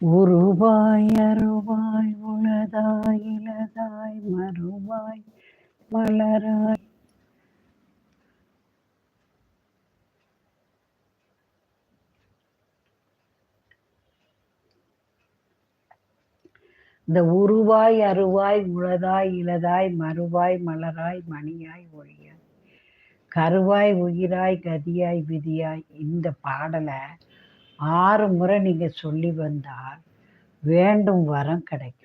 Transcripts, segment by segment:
உருவாய் அருவாய் உளதாய் இலதாய் மறுவாய் மலராய். இந்த உருவாய் அருவாய் உளதாய் இலதாய் மறுவாய் மலராய் மணியாய் ஒழியாய் கருவாய் உயிராய் கதியாய் விதியாய். இந்த பாடலை ஆறு முறை நீங்க சொல்லி வந்தால் வேண்டும் வரம் கிடைக்கும்.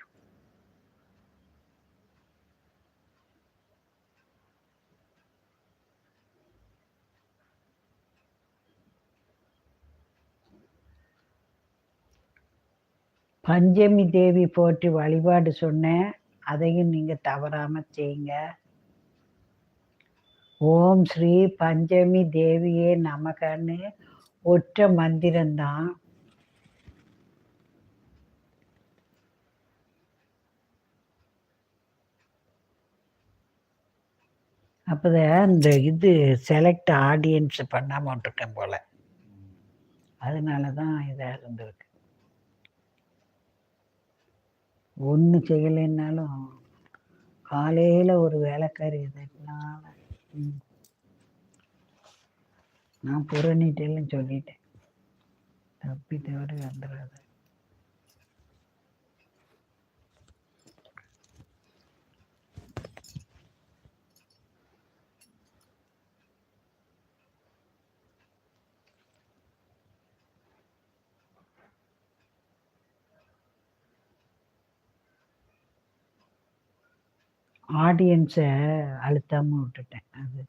பஞ்சமி தேவி போற்றி வழிபாடு சொன்னேன். அதையும் நீங்க தவறாம செய்யுங்க. ஓம் ஸ்ரீ பஞ்சமி தேவியே நமகன்னு ஒற்ற மந்திரம்தான். அப்போதான் இந்த இது செலக்ட் ஆடியன்ஸ் பண்ணாமல் விட்டுருக்கேன் போல். அதனால தான் இதாக இருந்திருக்கு. ஒன்று செய்யலைன்னாலும் காலையில் ஒரு வேலைக்காரி இதனால நான் புறணிட்டேன்னு சொல்லிட்டேன். தப்பி தவறு வந்துடாது ஆடியன்ஸை அழுத்தாமல் விட்டுட்டேன். அது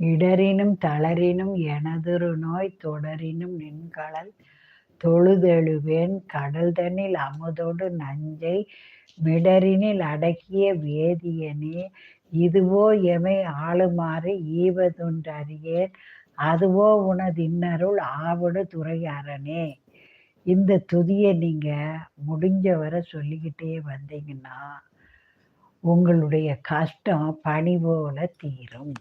இடரினும் தளரினும் எனதொரு நோய் தொடரினும் நின்கடல் தொழுதெழுவேன் கடல்தனில் அமுதொடு நஞ்சை மிடரினில் அடக்கிய வேதியனே. இதுவோ எமை ஆளுமாறு ஈவதொன்றறியேன் அதுவோ உனது இன்னருள் ஆவடு துறையாரனே. இந்த துதியை நீங்க முடிஞ்ச வரை சொல்லிக்கிட்டே வந்தீங்கன்னா உங்களுடைய கஷ்டம் பனி போல தீரும்.